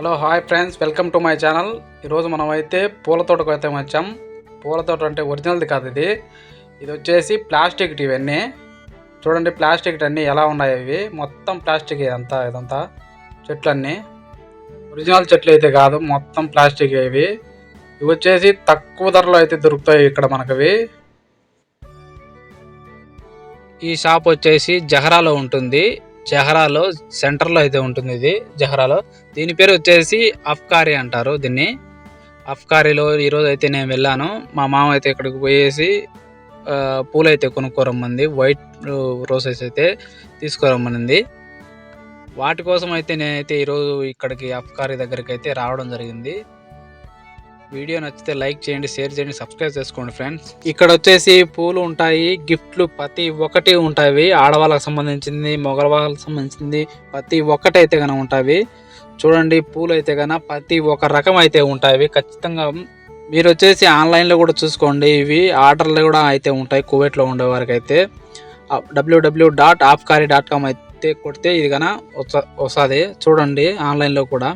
Hello hi friends welcome to my channel. ఈరోజు మనం అయితే పూల తోటకు అయితే వచ్చాం. పూల తోట అంటే ఒరిజినల్ది కాదు ఇది. ఇది వచ్చేసి ప్లాస్టిక్ ఇవన్నీ చూడండి ప్లాస్టిక్ అన్నీ ఎలా ఉన్నాయి ఇవి? మొత్తం ప్లాస్టిక్ ఇదంతా ఇదంతా చెట్లన్నీ. ఒరిజినల్ చెట్లు అయితే కాదు మొత్తం ప్లాస్టిక్ ఇవి. ఇవి వచ్చేసి తక్కువ ధరలో అయితే దొరుకుతాయి ఇక్కడ మనకవి. ఈ షాప్ వచ్చేసి జహరాలో ఉంటుంది. జహరాలో సెంటర్లో అయితే ఉంటుంది ఇది జహరాలో. దీని పేరు వచ్చేసి అఫ్కారీ అంటారు దీన్ని. అఫ్కారీలో ఈరోజు అయితే నేను వెళ్ళాను. మా మామ అయితే ఇక్కడికి పోయేసి పూలైతే కొనుక్కోరమ్మంది వైట్ రోసెస్ అయితే తీసుకురమ్మనింది. వాటి కోసం అయితే నేనైతే ఈరోజు ఇక్కడికి అఫ్కారీ దగ్గరికి అయితే రావడం జరిగింది. వీడియో నచ్చితే లైక్ చేయండి షేర్ చేయండి సబ్స్క్రైబ్ చేసుకోండి ఫ్రెండ్స్. ఇక్కడ వచ్చేసి పూలు ఉంటాయి గిఫ్ట్లు ప్రతి ఒక్కటి ఉంటాయి. ఆడవాళ్ళకి సంబంధించింది మగవాళ్ళకి సంబంధించింది ప్రతి ఒక్కటి అయితే కనుక ఉంటాయి. చూడండి పూలు అయితే కనుక ప్రతి ఒక్క రకం అయితే ఉంటాయి. ఖచ్చితంగా మీరు వచ్చేసి ఆన్లైన్లో కూడా చూసుకోండి. ఇవి ఆర్డర్లు కూడా అయితే ఉంటాయి కువైట్లో ఉండే వారికి అయితే డబ్ల్యూడబ్ల్యూ డాట్ ఆఫ్కారీ డాట్ కామ్ అయితే కొడితే ఇది కన వస్తుంది. చూడండి ఆన్లైన్లో కూడా.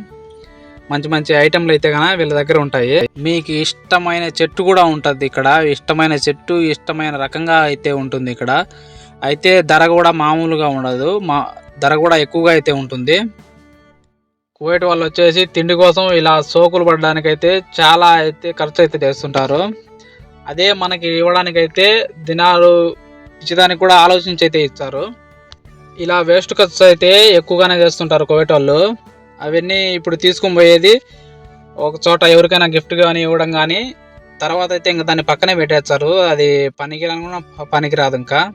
మంచి మంచి ఐటెంలు అయితే కనుక వీళ్ళ దగ్గర ఉంటాయి. మీకు ఇష్టమైన చెట్టు కూడా ఉంటుంది ఇక్కడ. ఇష్టమైన చెట్టు ఇష్టమైన రకంగా అయితే ఉంటుంది ఇక్కడ. అయితే ధర కూడా మామూలుగా ఉండదు. మా ధర కూడా ఎక్కువగా అయితే ఉంటుంది. కువైట్ వాళ్ళు వచ్చేసి తిండి కోసం ఇలా సోకులు పడడానికి అయితే చాలా అయితే ఖర్చు అయితే చేస్తుంటారు. అదే మనకి ఇవ్వడానికి అయితే దినాలు ఇచ్చేదానికి కూడా ఆలోచించి అయితే ఇస్తారు. ఇలా వేస్ట్ ఖర్చు అయితే ఎక్కువగానే చేస్తుంటారు కువైట్ వాళ్ళు. అవన్నీ ఇప్పుడు తీసుకొని పోయేది. ఒక చోట ఎవరికైనా గిఫ్ట్ కానీ ఇవ్వడం కానీ తర్వాత అయితే ఇంకా దాన్ని పక్కనే పెట్టేస్తారు. అది పనికిరాను కూడా ఇంకా.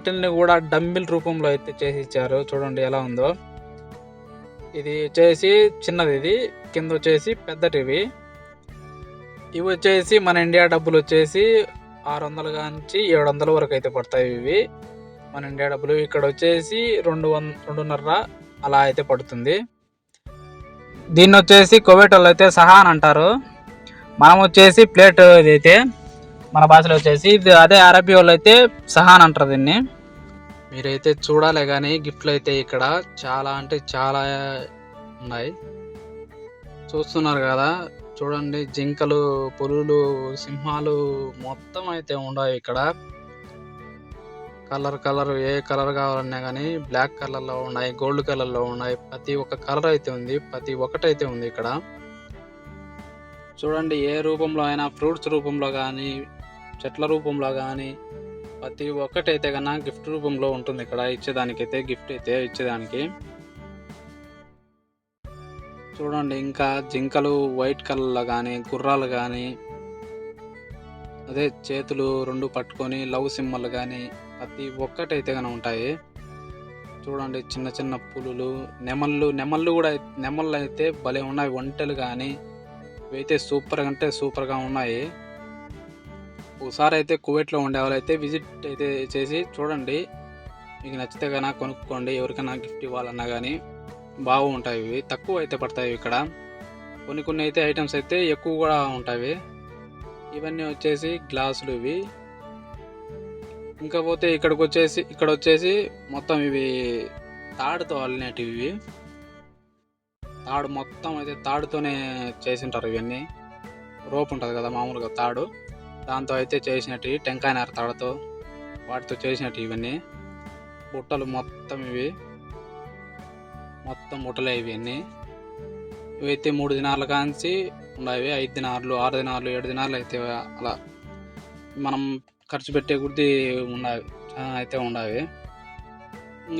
వాటిల్ని కూడా డంబిల్ రూపంలో అయితే చేసి ఇచ్చారు చూడండి ఎలా ఉందో. ఇది వచ్చేసి చిన్నది ఇది. కింద వచ్చేసి పెద్దటివి. ఇవి వచ్చేసి మన ఇండియా డబ్బులు వచ్చేసి ఆరు వందల నుంచి ఏడు వందల వరకు అయితే పడతాయి ఇవి. మన ఇండియా డబ్బులు ఇక్కడ వచ్చేసి రెండు వంద రెండున్నర అలా అయితే పడుతుంది. దీన్ని వచ్చేసి కువైట్ అయితే సహా అని అంటారు. మనం వచ్చేసి ప్లేట్ ఇదైతే మన భాషలో వచ్చేసి అదే అరబీ వాళ్ళు అయితే సహాన్ అంటారు దీన్ని. మీరైతే చూడాలి కానీ గిఫ్ట్లు అయితే ఇక్కడ చాలా అంటే చాలా ఉన్నాయి. చూస్తున్నారు కదా చూడండి జింకలు పులులు సింహాలు మొత్తం అయితే ఉండవు ఇక్కడ. కలర్ కలర్ ఏ కలర్ కావాలన్నా కానీ బ్లాక్ కలర్లో ఉన్నాయి గోల్డ్ కలర్లో ఉన్నాయి. ప్రతి ఒక్క కలర్ అయితే ఉంది ప్రతి ఒక్కటి అయితే ఉంది ఇక్కడ. చూడండి ఏ రూపంలో అయినా ఫ్రూట్స్ రూపంలో కానీ చెట్ల రూపంలో కానీ ప్రతి ఒక్కటి అయితే కన్నా గిఫ్ట్ రూపంలో ఉంటుంది ఇక్కడ ఇచ్చేదానికైతే గిఫ్ట్ అయితే ఇచ్చేదానికి. చూడండి ఇంకా జింకలు వైట్ కలర్లో కానీ గుర్రాలు కానీ అదే చేతులు రెండు పట్టుకొని లవ్ సింబల్ కానీ ప్రతి ఒక్కటి అయితే కానీ ఉంటాయి. చూడండి చిన్న చిన్న పులులు నెమళ్ళు నెమళ్ళు కూడా నెమళ్ళు అయితే భలే ఉన్నాయి ఒంటెలు కానీ ఇవైతే సూపర్ అంటే సూపర్గా ఉన్నాయి. ఒకసారి అయితే కువైట్లో ఉండే వాళ్ళైతే విజిట్ అయితే చేసి చూడండి. మీకు నచ్చితే కన్నా కొనుక్కోండి. ఎవరికైనా గిఫ్ట్ ఇవ్వాలన్నా కానీ బాగుంటాయి ఇవి. తక్కువ అయితే పడతాయి ఇక్కడ. కొన్ని కొన్ని అయితే ఐటమ్స్ అయితే ఎక్కువ కూడా ఉంటాయి. ఇవన్నీ వచ్చేసి గ్లాసులు ఇవి. ఇంకా పోతే ఇక్కడికి వచ్చేసి ఇక్కడ వచ్చేసి మొత్తం ఇవి తాడుతో అల్లినటివి ఇవి. తాడు మొత్తం అయితే తాడుతోనే చేసింటారు ఇవన్నీ. రోప్ ఉంటుంది కదా మామూలుగా తాడు. దాంతో అయితే చేసినట్టు టెంకాయ నార తాడుతో వాటితో చేసినట్టు ఇవన్నీ. బుట్టలు మొత్తం ఇవి. మొత్తం బుట్టలే ఇవన్నీ. ఇవైతే మూడు దినాల కాంచి ఉండేవి ఐదు దినాలు ఆరు దినాలు ఏడు దినాలు అయితే అలా మనం ఖర్చు పెట్టే కొద్ది ఉండవి. అయితే ఉండవి.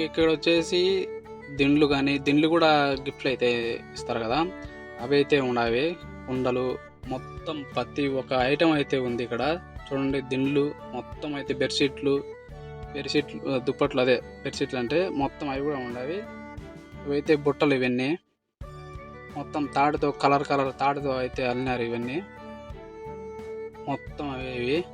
ఇక్కడ వచ్చేసి దిండ్లు కానీ దిండ్లు కూడా గిఫ్ట్లు అయితే ఇస్తారు కదా. అవి అయితే ఉండవి. కుండలు మొత్తం ప్రతి ఒక ఐటెం అయితే ఉంది ఇక్కడ. చూడండి దిండ్లు మొత్తం అయితే బెడ్షీట్లు బెడ్షీట్లు దుప్పట్లు అదే బెడ్షీట్లు అంటే మొత్తం అవి కూడా ఉండవి. ఇవైతే బుట్టలు ఇవన్నీ. మొత్తం తాడుతో కలర్ కలర్ తాడుతో అయితే అల్లినారు ఇవన్నీ. మొత్తం అవి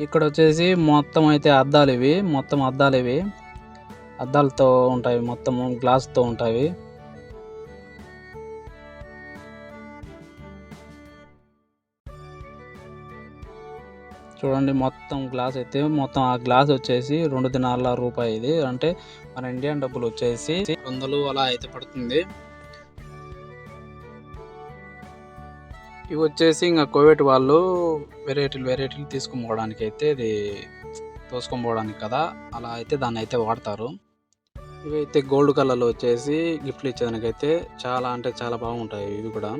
ఇక్కడ వచ్చేసి మొత్తం అయితే అద్దాలు ఇవి. మొత్తం అద్దాలు ఇవి. అద్దాలతో ఉంటాయి. మొత్తం గ్లాస్తో ఉంటాయి. చూడండి మొత్తం గ్లాస్ అయితే మొత్తం ఆ గ్లాస్ వచ్చేసి రెండు దినాల రూపాయి ఇది. అంటే మన ఇండియన్ డబ్బులు వచ్చేసి వందలు అలా అయితే పడుతుంది. ఇవి వచ్చేసి ఇంకా కోవిడ్ వాళ్ళు వెరైటీలు వెరైటీలు తీసుకుపోవడానికి అయితే ఇది తోసుకొని పోవడానికి కదా. అలా అయితే దాన్ని అయితే వాడతారు. ఇవి అయితే గోల్డ్ కలర్లో వచ్చేసి గిఫ్ట్లు ఇచ్చేదానికైతే చాలా అంటే చాలా బాగుంటాయి ఇవి కూడా.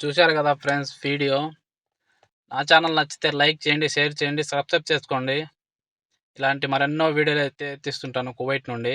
చూశారు కదా ఫ్రెండ్స్ వీడియో. నా ఛానల్ నచ్చితే లైక్ చేయండి షేర్ చేయండి సబ్స్క్రైబ్ చేసుకోండి. ఇలాంటి మరెన్నో వీడియోలు అయితే తీస్తుంటాను కువైట్ నుండి.